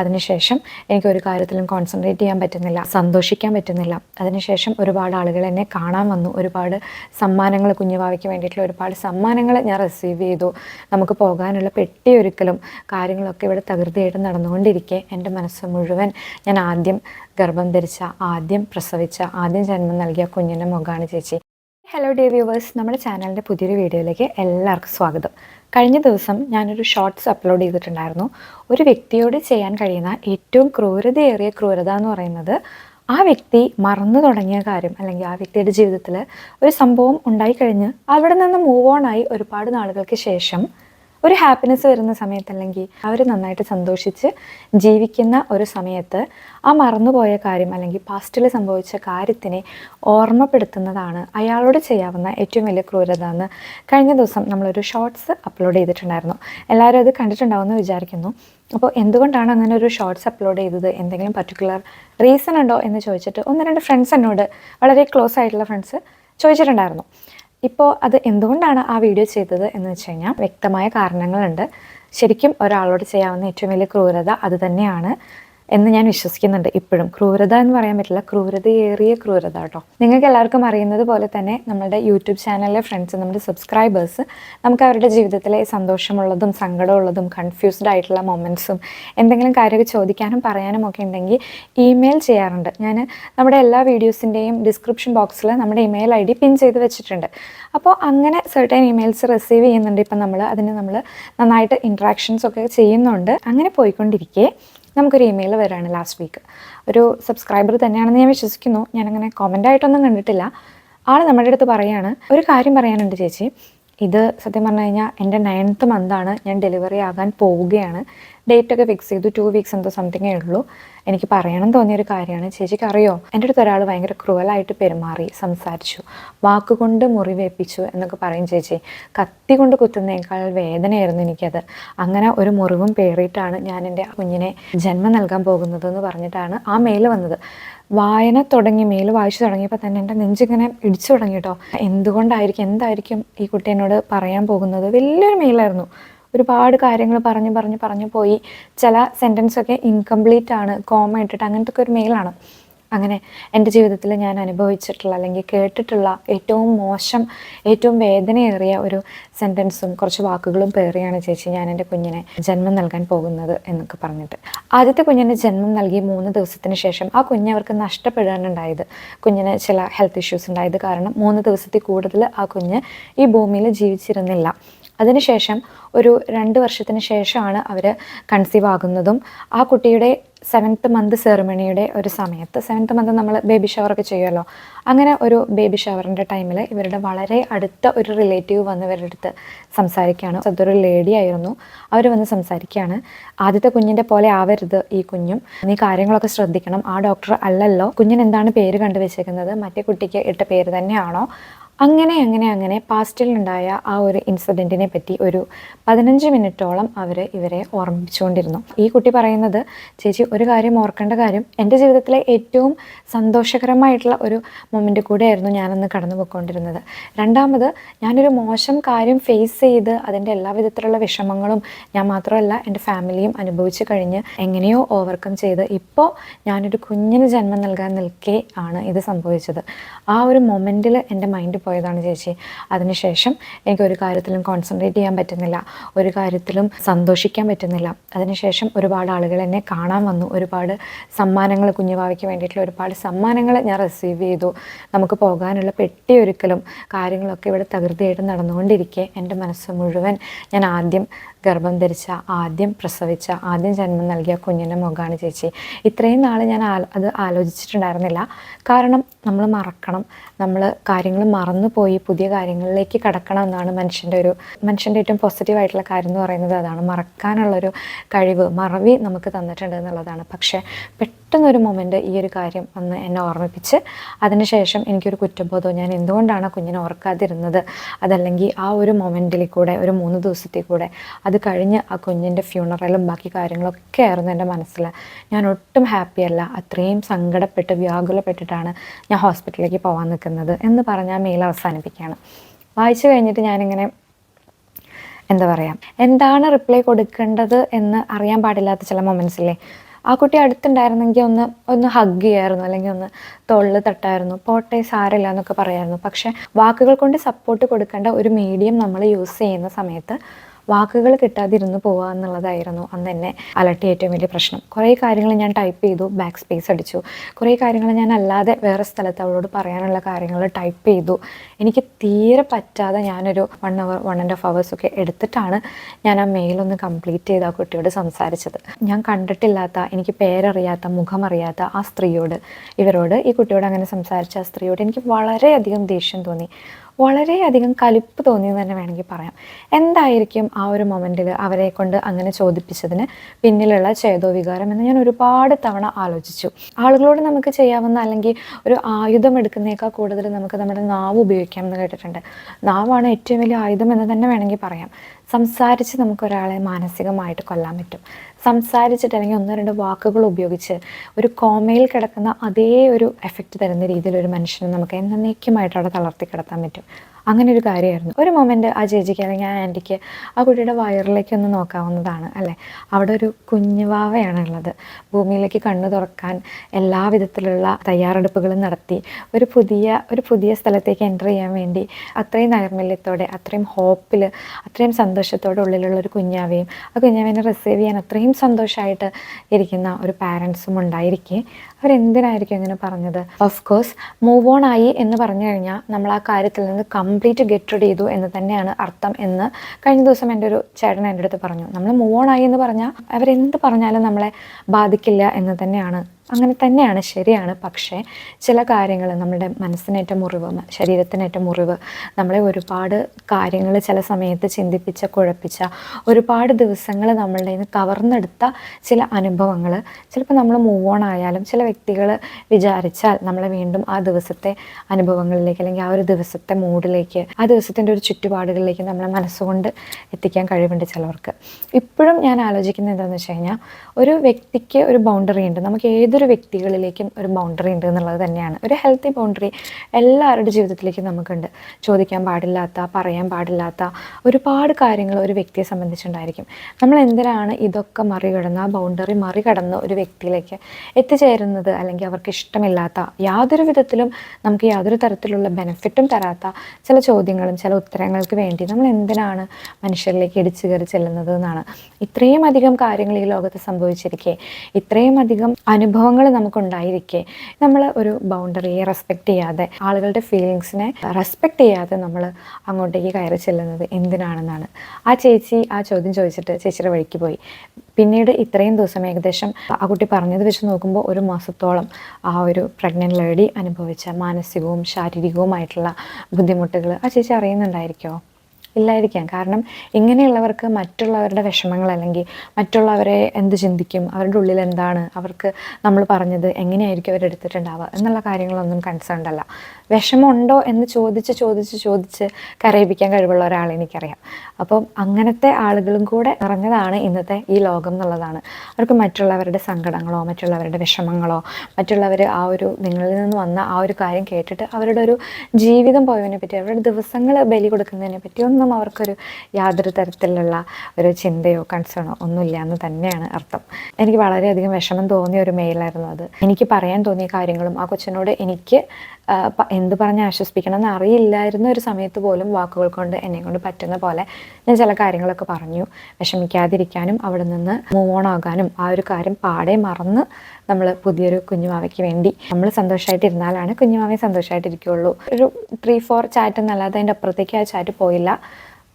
അതിനുശേഷം എനിക്ക് ഒരു കാര്യത്തിലും കോൺസെൻട്രേറ്റ് ചെയ്യാൻ പറ്റുന്നില്ല സന്തോഷിക്കാൻ പറ്റുന്നില്ല. അതിനുശേഷം ഒരുപാട് ആളുകൾ എന്നെ കാണാൻ വന്നു. ഒരുപാട് സമ്മാനങ്ങൾ കുഞ്ഞുവാവയ്ക്ക് വേണ്ടിയിട്ടുള്ള ഒരുപാട് സമ്മാനങ്ങൾ ഞാൻ റിസീവ് ചെയ്തു. നമുക്ക് പോകാനുള്ള പെട്ടി ഒരുക്കലും കാര്യങ്ങളൊക്കെ ഇവിടെ തകൃതിയായിട്ട് നടന്നുകൊണ്ടിരിക്കെ. എന്റെ മനസ്സ് മുഴുവൻ ഞാൻ ആദ്യം ഗർഭം ധരിച്ച ആദ്യം പ്രസവിച്ച ആദ്യം ജന്മം നൽകിയ കുഞ്ഞിന്റെ മുഖമാണ് ചേച്ചി. ഹലോ ഡേ വ്യൂവേഴ്സ് നമ്മുടെ ചാനലിന്റെ പുതിയൊരു വീഡിയോയിലേക്ക് എല്ലാവർക്കും സ്വാഗതം. കഴിഞ്ഞ ദിവസം ഞാനൊരു ഷോർട്സ് അപ്ലോഡ് ചെയ്തിട്ടുണ്ടായിരുന്നു. ഒരു വ്യക്തിയോട് ചെയ്യാൻ കഴിയുന്ന ഏറ്റവും ക്രൂരതയേറിയ ക്രൂരത എന്ന് പറയുന്നത് ആ വ്യക്തി മറന്നു തുടങ്ങിയ കാര്യം അല്ലെങ്കിൽ ആ വ്യക്തിയുടെ ജീവിതത്തിൽ ഒരു സംഭവം ഉണ്ടായിക്കഴിഞ്ഞ് അവിടെ നിന്ന് മൂവ് ഓൺ ആയി ഒരുപാട് നാളുകൾക്ക് ശേഷം ഒരു ഹാപ്പിനെസ് വരുന്ന സമയത്തല്ലെങ്കിൽ അവർ നന്നായിട്ട് സന്തോഷിച്ച് ജീവിക്കുന്ന ഒരു സമയത്ത് ആ മറന്നുപോയ കാര്യം അല്ലെങ്കിൽ പാസ്റ്റിൽ സംഭവിച്ച കാര്യത്തിനെ ഓർമ്മപ്പെടുത്തുന്നതാണ് അയാളോട് ചെയ്യാവുന്ന ഏറ്റവും വലിയ ക്രൂരത എന്ന് കഴിഞ്ഞ ദിവസം നമ്മളൊരു ഷോർട്സ് അപ്ലോഡ് ചെയ്തിട്ടുണ്ടായിരുന്നു. എല്ലാവരും അത് കണ്ടിട്ടുണ്ടാവുമെന്ന് വിചാരിക്കുന്നു. അപ്പോൾ എന്തുകൊണ്ടാണ് അങ്ങനെ ഒരു ഷോർട്സ് അപ്ലോഡ് ചെയ്തത്? എന്തെങ്കിലും പർട്ടിക്കുലർ റീസൺ ഉണ്ടോ എന്ന് ചോദിച്ചിട്ട് ഒന്ന് രണ്ട് ഫ്രണ്ട്സ് എന്നോട് വളരെ ക്ലോസ് ആയിട്ടുള്ള ഫ്രണ്ട്സ് ചോദിച്ചിട്ടുണ്ടായിരുന്നു. ഇപ്പോൾ അത് എന്തുകൊണ്ടാണ് ആ വീഡിയോ ചെയ്തത് എന്ന് വെച്ച് കഴിഞ്ഞാൽ വ്യക്തമായ കാരണങ്ങളുണ്ട്. ശരിക്കും ഒരാളോട് ചെയ്യാവുന്ന ഏറ്റവും വലിയ ക്രൂരത അത് തന്നെയാണ്. എന്ന് ഞാൻ വിശ്വസിക്കുന്നുണ്ട് ഇപ്പോഴും. ക്രൂരത എന്ന് പറയാൻ പറ്റില്ല. ക്രൂരതയേറിയ ക്രൂരത കേട്ടോ. നിങ്ങൾക്ക് എല്ലാവർക്കും അറിയുന്നത് പോലെ തന്നെ നമ്മുടെ യൂട്യൂബ് ചാനലിലെ ഫ്രണ്ട്സ് നമ്മുടെ സബ്സ്ക്രൈബേഴ്സ് നമുക്ക് അവരുടെ ജീവിതത്തിലെ സന്തോഷമുള്ളതും സങ്കടമുള്ളതും കൺഫ്യൂസ്ഡ് ആയിട്ടുള്ള മൊമെന്റ്സും എന്തെങ്കിലും കാര്യമൊക്കെ ചോദിക്കാനും പറയാനും ഒക്കെ ഉണ്ടെങ്കിൽ ഇമെയിൽ ചെയ്യാറുണ്ട്. ഞാൻ നമ്മുടെ എല്ലാ വീഡിയോസിന്റെയും ഡിസ്ക്രിപ്ഷൻ ബോക്സിൽ നമ്മുടെ ഇമെയിൽ ഐ ഡി പിൻ ചെയ്ത് വെച്ചിട്ടുണ്ട്. അപ്പോൾ അങ്ങനെ സെർട്ടൻ ഇമെയിൽസ് റിസീവ് ചെയ്യുന്നുണ്ട്. ഇപ്പം നമ്മൾ അതിന് നമ്മൾ നന്നായിട്ട് ഇൻട്രാക്ഷൻസ് ഒക്കെ ചെയ്യുന്നുണ്ട്. അങ്ങനെ പോയിക്കൊണ്ടിരിക്കെ. നമുക്കൊരു ഇമെയിൽ വരികയാണ് ലാസ്റ്റ് വീക്ക് ഒരു സബ്സ്ക്രൈബർ തന്നെയാണെന്ന് ഞാൻ വിശ്വസിക്കുന്നു. ഞാനങ്ങനെ കോമന്റ് ആയിട്ടൊന്നും കണ്ടിട്ടില്ല. ആൾ നമ്മുടെ അടുത്ത് പറയാണ് ഒരു കാര്യം പറയാനുണ്ട് ചേച്ചി. ഇത് സത്യം പറഞ്ഞു കഴിഞ്ഞാൽ എന്റെ നയൻത്ത് മന്താണ് ഞാൻ ഡെലിവറി ആകാൻ പോവുകയാണ്. ഡേറ്റ് ഒക്കെ ഫിക്സ് ചെയ്തു. ടു വീക്സ് എന്തോ സംതിങ്ങേ ഉള്ളൂ. എനിക്ക് പറയണം തോന്നിയൊരു കാര്യമാണ്. ചേച്ചിക്ക് അറിയോ? എന്റെ അടുത്ത് ഒരാൾ ഭയങ്കര ക്രൂവലായിട്ട് പെരുമാറി സംസാരിച്ചു. വാക്കുകൊണ്ട് മുറിവേൽപ്പിച്ചു എന്നൊക്കെ പറയും ചേച്ചി. കത്തി കൊണ്ട് കുത്തുന്നേക്കാൾ വേദനയായിരുന്നു എനിക്കത്. അങ്ങനെ ഒരു മുറിവും പേറിയിട്ടാണ് ഞാൻ എന്റെ കുഞ്ഞിനെ ജന്മം നൽകാൻ പോകുന്നത് എന്ന് പറഞ്ഞിട്ടാണ് ആ മെയിൽ വന്നത്. വായന തുടങ്ങി മെയിൽ വായിച്ചു തുടങ്ങിയപ്പോൾ തന്നെ എന്റെ നെഞ്ചിങ്ങനെ ഇടിച്ചു തുടങ്ങി കേട്ടോ എന്തുകൊണ്ടായിരിക്കും എന്തായിരിക്കും ഈ കുട്ടി എന്നോട് പറയാൻ പോകുന്നത്? വലിയൊരു മെയിലായിരുന്നു ഒരുപാട് കാര്യങ്ങൾ പറഞ്ഞ് പറഞ്ഞ് പറഞ്ഞു പോയി. ചില സെന്റൻസ് ഒക്കെ ഇൻകംപ്ലീറ്റ് ആണ് കോമ ഇട്ടിട്ട് അങ്ങനത്തെ ഒക്കെ ഒരു മെയിലാണ് അങ്ങനെ എന്റെ ജീവിതത്തിൽ ഞാൻ അനുഭവിച്ചിട്ടുള്ള അല്ലെങ്കിൽ കേട്ടിട്ടുള്ള ഏറ്റവും മോശം ഏറ്റവും വേദനയേറിയ ഒരു സെന്റൻസും കുറച്ച് വാക്കുകളും പേറിയാണ് ചേച്ചി ഞാൻ എന്റെ കുഞ്ഞിനെ ജന്മം നൽകാൻ പോകുന്നത് എന്നൊക്കെ പറഞ്ഞിട്ട്. ആദ്യത്തെ കുഞ്ഞിന് ജന്മം നൽകി മൂന്ന് ദിവസത്തിന് ശേഷം ആ കുഞ്ഞ് അവർക്ക് നഷ്ടപ്പെടാനുണ്ടായത് കുഞ്ഞിന് ചില ഹെൽത്ത് ഇഷ്യൂസ് ഉണ്ടായത് കാരണം മൂന്ന് ദിവസത്തിൽ കൂടുതൽ ആ കുഞ്ഞ് ഈ ഭൂമിയിൽ ജീവിച്ചിരുന്നില്ല. അതിനുശേഷം ഒരു രണ്ട് വർഷത്തിന് ശേഷമാണ് അവർ കൺസീവ് ആകുന്നതും. ആ കുട്ടിയുടെ സെവൻത്ത് മന്ത് സെറിമണിയുടെ ഒരു സമയത്ത് സെവൻത്ത് മന്ത് നമ്മൾ ബേബി ഷവറൊക്കെ ചെയ്യുമല്ലോ അങ്ങനെ ഒരു ബേബി ഷവറിന്റെ ടൈമിൽ ഇവരുടെ വളരെ അടുത്ത ഒരു റിലേറ്റീവ് വന്ന് ഇവരുടെ അടുത്ത് സംസാരിക്കുകയാണ്. അതൊരു ലേഡി ആയിരുന്നു. അവർ വന്ന് സംസാരിക്കുകയാണ്. ആദ്യത്തെ കുഞ്ഞിന്റെ പോലെ ആവരുത് ഈ കുഞ്ഞും. നീ കാര്യങ്ങളൊക്കെ ശ്രദ്ധിക്കണം. ആ ഡോക്ടർ അല്ലല്ലോ. കുഞ്ഞിന് എന്താണ് പേര് കണ്ടുവച്ചേക്കുന്നത്? മറ്റേ കുട്ടിക്ക് ഇട്ട പേര് തന്നെയാണോ? അങ്ങനെ അങ്ങനെ അങ്ങനെ പാസ്റ്റിലുണ്ടായ ആ ഒരു ഇൻസിഡന്റിനെ പറ്റി ഒരു പതിനഞ്ച് മിനിറ്റോളം അവർ ഇവരെ ഓർമ്മിപ്പിച്ചുകൊണ്ടിരുന്നു. ഈ കുട്ടി പറയുന്നത് ചേച്ചി ഒരു കാര്യം ഓർക്കേണ്ട കാര്യം എന്റെ ജീവിതത്തിലെ ഏറ്റവും സന്തോഷകരമായിട്ടുള്ള ഒരു മൊമെന്റ് കൂടെയായിരുന്നു ഞാനന്ന് കടന്നു പോയിക്കൊണ്ടിരുന്നത് രണ്ടാമത് ഞാനൊരു മോശം കാര്യം ഫേസ് ചെയ്ത് അതിന്റെ എല്ലാ വിധത്തിലുള്ള വിഷമങ്ങളും ഞാൻ മാത്രമല്ല എന്റെ ഫാമിലിയും അനുഭവിച്ച് കഴിഞ്ഞ് എങ്ങനെയോ ഓവർകം ചെയ്ത് ഇപ്പോൾ ഞാനൊരു കുഞ്ഞിന് ജന്മം നൽകാൻ നിൽക്കേ ആണ് ഇത് സംഭവിച്ചത്. ആ ഒരു മൊമെന്റിൽ എന്റെ മൈൻഡ് പോയതാണ് ചേച്ചി. അതിനുശേഷം എനിക്ക് ഒരു കാര്യത്തിലും കോൺസെൻട്രേറ്റ് ചെയ്യാൻ പറ്റുന്നില്ല. ഒരു കാര്യത്തിലും സന്തോഷിക്കാൻ പറ്റുന്നില്ല. അതിനുശേഷം ഒരുപാട് ആളുകൾ എന്നെ കാണാൻ വന്നു. ഒരുപാട് സമ്മാനങ്ങൾ കുഞ്ഞുവാവയ്ക്ക് വേണ്ടിയിട്ടുള്ള ഒരുപാട് സമ്മാനങ്ങൾ ഞാൻ റിസീവ് ചെയ്തു. നമുക്ക് പോകാനുള്ള പെട്ടി ഒരുക്കലും കാര്യങ്ങളൊക്കെ ഇവിടെ തകൃതിയായിട്ട് നടന്നുകൊണ്ടിരിക്കെ. എന്റെ മനസ്സ് മുഴുവൻ ഞാൻ ആദ്യം ഗർഭം ധരിച്ച ആദ്യം പ്രസവിച്ച ആദ്യം ജന്മം നൽകിയ കുഞ്ഞിന്റെ മുഖമാണ് ചേച്ചി. ഇത്രയും നാൾ ഞാൻ അത് ആലോചിച്ചിട്ടുണ്ടായിരുന്നില്ല. കാരണം നമ്മൾ മറക്കണം. നമ്മൾ കാര്യങ്ങൾ മറന്നു പോയി പുതിയ കാര്യങ്ങളിലേക്ക് കടക്കണം എന്നാണ് മനുഷ്യന്റെ ഒരു മനുഷ്യന്റെ ഏറ്റവും പോസിറ്റീവായിട്ടുള്ള കാര്യം എന്ന് പറയുന്നത് അതാണ്. മറക്കാനുള്ളൊരു കഴിവ് മറവി നമുക്ക് തന്നിട്ടുണ്ട് എന്നുള്ളതാണ്. പക്ഷേ പെട്ടെന്നൊരു മൊമെന്റ് ഈ ഒരു കാര്യം ഒന്ന് എന്നെ ഓർമ്മിപ്പിച്ച്. അതിനുശേഷം എനിക്കൊരു കുറ്റബോധം ഞാൻ എന്തുകൊണ്ടാണ് കുഞ്ഞിനെ ഓർക്കാതിരുന്നത്? അതല്ലെങ്കിൽ ആ ഒരു മൊമെന്റിൽ കൂടെ ഒരു മൂന്ന് ദിവസത്തിൽ കൂടെ അത് കഴിഞ്ഞ് ആ കുഞ്ഞിന്റെ ഫ്യൂണറലും ബാക്കി കാര്യങ്ങളൊക്കെ ആയിരുന്നു എന്റെ മനസ്സിൽ. ഞാൻ ഒട്ടും ഹാപ്പിയല്ല അത്രയും സങ്കടപ്പെട്ട് വ്യാകുലപ്പെട്ടിട്ടാണ് ഞാൻ ഹോസ്പിറ്റലിലേക്ക് പോകാൻ നിൽക്കുന്നത് എന്ന് പറഞ്ഞ് ആ മെയിൽ അവസാനിപ്പിക്കുകയാണ്. വായിച്ചു കഴിഞ്ഞിട്ട് ഞാനിങ്ങനെ എന്താ പറയുക എന്താണ് റിപ്ലൈ കൊടുക്കേണ്ടത് എന്ന് അറിയാൻ പാടില്ലാത്ത ചില മൊമെന്റ്സ് ഇല്ലേ? ആ കുട്ടി അടുത്തുണ്ടായിരുന്നെങ്കിൽ ഒന്ന് ഒന്ന് ഹഗ് ചെയ്യായിരുന്നു അല്ലെങ്കിൽ ഒന്ന് തൊള്ളിൽ തട്ടായിരുന്നു. പോട്ടെ സാരില്ല എന്നൊക്കെ പറയായിരുന്നു. പക്ഷേ വാക്കുകൾ കൊണ്ട് സപ്പോർട്ട് കൊടുക്കേണ്ട ഒരു മീഡിയം നമ്മൾ യൂസ് ചെയ്യുന്ന സമയത്ത് വാക്കുകൾ കിട്ടാതിരുന്ന് പോവുക എന്നുള്ളതായിരുന്നു അന്ന് എന്നെ അലട്ടിയ ഏറ്റവും വലിയ പ്രശ്നം. കുറേ കാര്യങ്ങൾ ഞാൻ ടൈപ്പ് ചെയ്തു ബാക്ക് സ്പേസ് അടിച്ചു. കുറേ കാര്യങ്ങൾ ഞാൻ അല്ലാതെ വേറെ സ്ഥലത്ത് അവളോട് പറയാനുള്ള കാര്യങ്ങൾ ടൈപ്പ് ചെയ്തു. എനിക്ക് തീരെ പറ്റാതെ ഞാനൊരു one hour one and half hours ഒക്കെ എടുത്തിട്ടാണ് ഞാൻ ആ മെയിലൊന്ന് കംപ്ലീറ്റ് ചെയ്ത് ആ കുട്ടിയോട് സംസാരിച്ചത്. ഞാൻ കണ്ടിട്ടില്ലാത്ത എനിക്ക് പേരറിയാത്ത മുഖമറിയാത്ത ആ സ്ത്രീയോട് ഇവരോട് ഈ കുട്ടിയോട് അങ്ങനെ സംസാരിച്ച ആ സ്ത്രീയോട് എനിക്ക് വളരെയധികം ദേഷ്യം തോന്നി. വളരെയധികം കലിപ്പ് തോന്നിയെന്ന് തന്നെ വേണമെങ്കിൽ പറയാം. എന്തായിരിക്കും ആ ഒരു മൊമെന്റിൽ അവരെ കൊണ്ട് അങ്ങനെ ചോദിപ്പിച്ചതിന് പിന്നിലുള്ള ചേതോ വികാരം എന്ന് ഞാൻ ഒരുപാട് തവണ ആലോചിച്ചു. ആളുകളോട് നമുക്ക് ചെയ്യാവുന്ന അല്ലെങ്കിൽ ഒരു ആയുധം എടുക്കുന്നേക്കാൾ കൂടുതൽ നമുക്ക് നമ്മുടെ നാവ് ഉപയോഗിക്കാം എന്ന് കേട്ടിട്ടുണ്ട്. നാവാണ് ഏറ്റവും വലിയ ആയുധം എന്ന് തന്നെ വേണമെങ്കിൽ പറയാം. സംസാരിച്ച് നമുക്ക് ഒരാളെ മാനസികമായിട്ട് കൊല്ലാൻ പറ്റും. സംസാരിച്ചിട്ട് അല്ലെങ്കിൽ ഒന്നോ രണ്ടോ വാക്കുകൾ ഉപയോഗിച്ച് ഒരു കോമയിൽ കിടക്കുന്ന അതേ ഒരു എഫക്റ്റ് തരുന്ന രീതിയിൽ ഒരു മനുഷ്യനെ നമുക്ക് എന്നേക്കുമായിട്ട് അവിടെ തളർത്തി കിടത്താൻ പറ്റും. അങ്ങനെ ഒരു കാര്യമായിരുന്നു. ഒരു മൊമെന്റ് ആ ചേച്ചിക്ക് അല്ലെങ്കിൽ ആ ആന്റിക്ക് ആ കുട്ടിയുടെ വയറിലേക്ക് ഒന്ന് നോക്കാവുന്നതാണ് അല്ലേ? അവിടെ ഒരു കുഞ്ഞുവാവയാണ് ഉള്ളത് ഭൂമിയിലേക്ക് കണ്ണു തുറക്കാൻ എല്ലാ വിധത്തിലുള്ള തയ്യാറെടുപ്പുകളും നടത്തി. ഒരു പുതിയ ഒരു പുതിയ സ്ഥലത്തേക്ക് എന്റർ ചെയ്യാൻ വേണ്ടി അത്രയും നൈർമല്യത്തോടെ അത്രയും ഹോപ്പിൽ അത്രയും സന്തോഷത്തോടെ ഉള്ളിലുള്ള ഒരു കുഞ്ഞാവയും ആ കുഞ്ഞാവേനെ റിസീവ് ചെയ്യാൻ അത്രയും സന്തോഷമായിട്ട് ഇരിക്കുന്ന ഒരു പാരൻസും ഉണ്ടായിരിക്കെ. അവരെന്തിനായിരിക്കും ഇങ്ങനെ പറഞ്ഞത്? ഓഫ് കോഴ്സ് മൂവ് ഓൺ ആയി എന്ന് പറഞ്ഞു കഴിഞ്ഞാൽ നമ്മൾ ആ കാര്യത്തിൽ നിന്ന് കംപ്ലീറ്റ് ഗെറ്റ് റെഡ് ചെയ്തു എന്ന് തന്നെയാണ് അർത്ഥം എന്ന് കഴിഞ്ഞ ദിവസം എന്റെ ഒരു ചേട്ടൻ എന്റെ അടുത്ത് പറഞ്ഞു. നമ്മൾ മൂവ് ഓൺ ആയി എന്ന് പറഞ്ഞാൽ അവരെന്ത് പറഞ്ഞാലും നമ്മളെ ബാധിക്കില്ല എന്ന് തന്നെയാണ്. അങ്ങനെ തന്നെയാണ് ശരിയാണ്. പക്ഷേ ചില കാര്യങ്ങൾ നമ്മുടെ മനസ്സിനേറ്റ മുറിവ് ശരീരത്തിനേറ്റ മുറിവ് നമ്മളെ ഒരുപാട് കാര്യങ്ങൾ ചില സമയത്ത് ചിന്തിപ്പിച്ച കുഴപ്പിച്ച ഒരുപാട് ദിവസങ്ങൾ നമ്മളുടെ കവർന്നെടുത്ത ചില അനുഭവങ്ങൾ ചിലപ്പോൾ നമ്മൾ മൂവ് ഓൺ ആയാലും ചില വ്യക്തികൾ വിചാരിച്ചാൽ നമ്മളെ വീണ്ടും ആ ദിവസത്തെ അനുഭവങ്ങളിലേക്ക് അല്ലെങ്കിൽ ആ ഒരു ദിവസത്തെ മൂഡിലേക്ക് ആ ദിവസത്തിന്റെ ഒരു ചുറ്റുപാടുകളിലേക്ക് നമ്മളെ മനസ്സുകൊണ്ട് എത്തിക്കാൻ കഴിവുണ്ട് ചിലവർക്ക്. ഇപ്പോഴും ഞാൻ ആലോചിക്കുന്നത് എന്താണെന്ന് വെച്ച് കഴിഞ്ഞാൽ ഒരു വ്യക്തിക്ക് ഒരു ബൗണ്ടറി ഉണ്ട്. നമുക്ക് ഏതൊരു വ്യക്തികളിലേക്കും ഒരു ബൗണ്ടറി ഉണ്ട് എന്നുള്ളത് തന്നെയാണ്. ഒരു ഹെൽത്തി ബൗണ്ടറി എല്ലാവരുടെ ജീവിതത്തിലേക്കും നമുക്കുണ്ട്. ചോദിക്കാൻ പാടില്ലാത്ത പറയാൻ പാടില്ലാത്ത ഒരുപാട് കാര്യങ്ങൾ ഒരു വ്യക്തിയെ സംബന്ധിച്ചുണ്ടായിരിക്കും. നമ്മൾ എന്തിനാണ് ഇതൊക്കെ മറികടന്ന് ആ ബൗണ്ടറി മറികടന്ന് ഒരു വ്യക്തിയിലേക്ക് എത്തിച്ചേരുന്നത് അല്ലെങ്കിൽ അവർക്ക് ഇഷ്ടമില്ലാത്ത യാതൊരു വിധത്തിലും നമുക്ക് യാതൊരു തരത്തിലുള്ള ബെനിഫിറ്റും തരാത്ത ചില ചോദ്യങ്ങളും ചില ഉത്തരങ്ങൾക്ക് വേണ്ടി നമ്മൾ എന്തിനാണ് മനുഷ്യരിലേക്ക് ഇടിച്ചു കയറി ചെല്ലുന്നത് എന്നാണ്. ഇത്രയും അധികം കാര്യങ്ങൾ ഈ ലോകത്ത് സംഭവിച്ചിരിക്കെ. ഇത്രയും അധികം അനുഭവങ്ങൾ നമുക്കുണ്ടായിരിക്കെ. നമ്മൾ ഒരു ബൗണ്ടറിയെ റെസ്പെക്റ്റ് ചെയ്യാതെ ആളുകളുടെ ഫീലിങ്സിനെ റെസ്പെക്റ്റ് ചെയ്യാതെ നമ്മൾ അങ്ങോട്ടേക്ക് കയറി ചെല്ലുന്നത് എന്തിനാണെന്നാണ്. ആ ചേച്ചി ആ ചോദ്യം ചോദിച്ചിട്ട് ചേച്ചിയുടെ വഴിക്ക് പോയി. പിന്നീട് ഇത്രയും ദിവസം ഏകദേശം ആ കുട്ടി പറഞ്ഞത് വെച്ച് നോക്കുമ്പോൾ ഒരു മാസത്തോളം ആ ഒരു പ്രഗ്നന്റ് ലേഡി അനുഭവിച്ച മാനസികവും ശാരീരികവുമായിട്ടുള്ള ബുദ്ധിമുട്ടുകൾ ആ ചേച്ചി അറിയുന്നുണ്ടായിരിക്കുമോ ഇല്ലായിരിക്കാം. കാരണം ഇങ്ങനെയുള്ളവർക്ക് മറ്റുള്ളവരുടെ വിഷമങ്ങൾ അല്ലെങ്കിൽ മറ്റുള്ളവരെ എന്ത് ചിന്തിക്കും അവരുടെ ഉള്ളിൽ എന്താണ് അവർക്ക് നമ്മൾ പറഞ്ഞത് എങ്ങനെയായിരിക്കും അവരെടുത്തിട്ടുണ്ടാവുക എന്നുള്ള കാര്യങ്ങളൊന്നും കൺസേൺഡ് അല്ല. വിഷമമുണ്ടോ എന്ന് ചോദിച്ച് ചോദിച്ച് ചോദിച്ച് കരയിപ്പിക്കാൻ കഴിവുള്ള ഒരാളെ എനിക്കറിയാം. അപ്പം അങ്ങനത്തെ ആളുകളും കൂടെ നിറഞ്ഞതാണ് ഇന്നത്തെ ഈ ലോകം എന്നുള്ളതാണ്. അവർക്ക് മറ്റുള്ളവരുടെ സങ്കടങ്ങളോ മറ്റുള്ളവരുടെ വിഷമങ്ങളോ മറ്റുള്ളവർ ആ ഒരു നിങ്ങളിൽ നിന്ന് വന്ന ആ ഒരു കാര്യം കേട്ടിട്ട് അവരുടെ ഒരു ജീവിതം പോയതിനെ പറ്റി അവരുടെ ദിവസങ്ങൾ ബലി കൊടുക്കുന്നതിനെ പറ്റി ഒന്നും അവർക്കൊരു യാതൊരു തരത്തിലുള്ള ഒരു ചിന്തയോ കൺസേണോ ഒന്നുമില്ല എന്ന് തന്നെയാണ് അർത്ഥം. എനിക്ക് വളരെയധികം വിഷമം തോന്നിയ ഒരു മെയിലായിരുന്നു അത്. എനിക്ക് പറയാൻ തോന്നിയ കാര്യങ്ങളും ആ കൊച്ചിനോട് എനിക്ക് എന്ത് പറഞ്ഞ് ആശ്വസിപ്പിക്കണം എന്ന് അറിയില്ലായിരുന്ന ഒരു സമയത്ത് പോലും വാക്കുകൾ കൊണ്ട് എന്നെ കൊണ്ട് പറ്റുന്ന പോലെ ഞാൻ ചില കാര്യങ്ങളൊക്കെ പറഞ്ഞു. വിഷമിക്കാതിരിക്കാനും അവിടെ നിന്ന് മൂവ് ഓൺ ആകാനും ആ ഒരു കാര്യം പാടെ മറന്ന് നമ്മൾ പുതിയൊരു കുഞ്ഞുമാവയ്ക്ക് വേണ്ടി നമ്മൾ സന്തോഷമായിട്ടിരുന്നാലാണ് കുഞ്ഞുമാവയെ സന്തോഷമായിട്ടിരിക്കുകയുള്ളൂ ഒരു ത്രീ ഫോർ ചാറ്റ് എന്നല്ലാതെ അതിന്റെ അപ്പുറത്തേക്ക് ആ ചാറ്റ് പോയില്ല.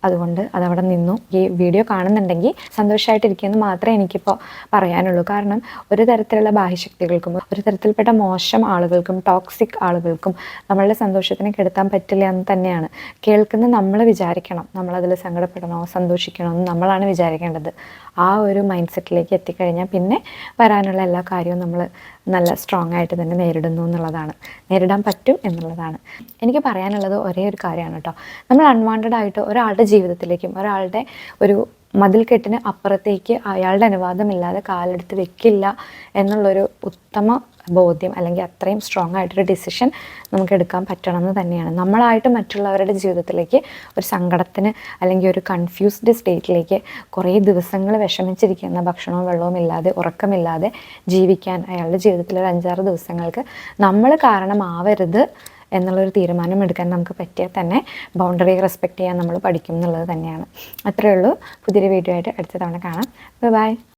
അതുകൊണ്ട് അതവിടെ നിന്നു. ഈ വീഡിയോ കാണുന്നുണ്ടെങ്കിൽ സന്തോഷമായിട്ടിരിക്കുമെന്ന് മാത്രമേ എനിക്കിപ്പോൾ പറയാനുള്ളൂ. കാരണം ഒരു തരത്തിലുള്ള ബാഹ്യശക്തികൾക്കും ഒരു തരത്തിൽപ്പെട്ട മോശം ആളുകൾക്കും ടോക്സിക് ആളുകൾക്കും നമ്മളുടെ സന്തോഷത്തിനെ കെടുത്താൻ പറ്റില്ല എന്ന് തന്നെയാണ്. കേൾക്കുന്ന നമ്മൾ വിചാരിക്കണം നമ്മളതിൽ സങ്കടപ്പെടണോ സന്തോഷിക്കണോ എന്ന് നമ്മളാണ് വിചാരിക്കേണ്ടത്. ആ ഒരു മൈൻഡ് സെറ്റിലേക്ക് എത്തിക്കഴിഞ്ഞാൽ പിന്നെ വരാനുള്ള എല്ലാ കാര്യവും നമ്മൾ നല്ല സ്ട്രോങ് ആയിട്ട് തന്നെ നേരിടുന്നു എന്നുള്ളതാണ്. നേരിടാൻ പറ്റും എന്നുള്ളതാണ്. എനിക്ക് പറയാനുള്ളത് ഒരേ ഒരു കാര്യമാണ് കേട്ടോ. നമ്മൾ അൺവാണ്ടഡ് ആയിട്ട് ഒരാളുടെ ജീവിതത്തിലേക്കും ഒരാളുടെ ഒരു മതിൽക്കെട്ടിന് അപ്പുറത്തേക്ക് അയാളുടെ അനുവാദമില്ലാതെ കാലെടുത്ത് വെക്കില്ല എന്നുള്ളൊരു ഉത്തമ ബോധ്യം അല്ലെങ്കിൽ അത്രയും സ്ട്രോങ് ആയിട്ടൊരു ഡിസിഷൻ നമുക്ക് എടുക്കാൻ പറ്റണം എന്ന് തന്നെയാണ്. നമ്മളായിട്ട് മറ്റുള്ളവരുടെ ജീവിതത്തിലേക്ക് ഒരു സങ്കടത്തിന് അല്ലെങ്കിൽ ഒരു കൺഫ്യൂസ്ഡ് സ്റ്റേറ്റിലേക്ക് കുറേ ദിവസങ്ങൾ വിഷമിച്ചിരിക്കുന്ന ഭക്ഷണവും വെള്ളവും ഇല്ലാതെ ഉറക്കമില്ലാതെ ജീവിക്കാൻ അയാളുടെ ജീവിതത്തിൽ ഒരു അഞ്ചാറ് ദിവസങ്ങൾക്ക് നമ്മൾ കാരണമാവരുത് എന്നുള്ളൊരു തീരുമാനം എടുക്കാൻ നമുക്ക് പറ്റിയാൽ തന്നെ ബൗണ്ടറി റെസ്പെക്റ്റ് ചെയ്യാൻ നമ്മൾ പഠിക്കും എന്നുള്ളത് തന്നെയാണ്. അത്രയേ ഉള്ളൂ. പുതിയൊരു വീഡിയോ ആയിട്ട് അടുത്ത തവണ കാണാം. ബൈ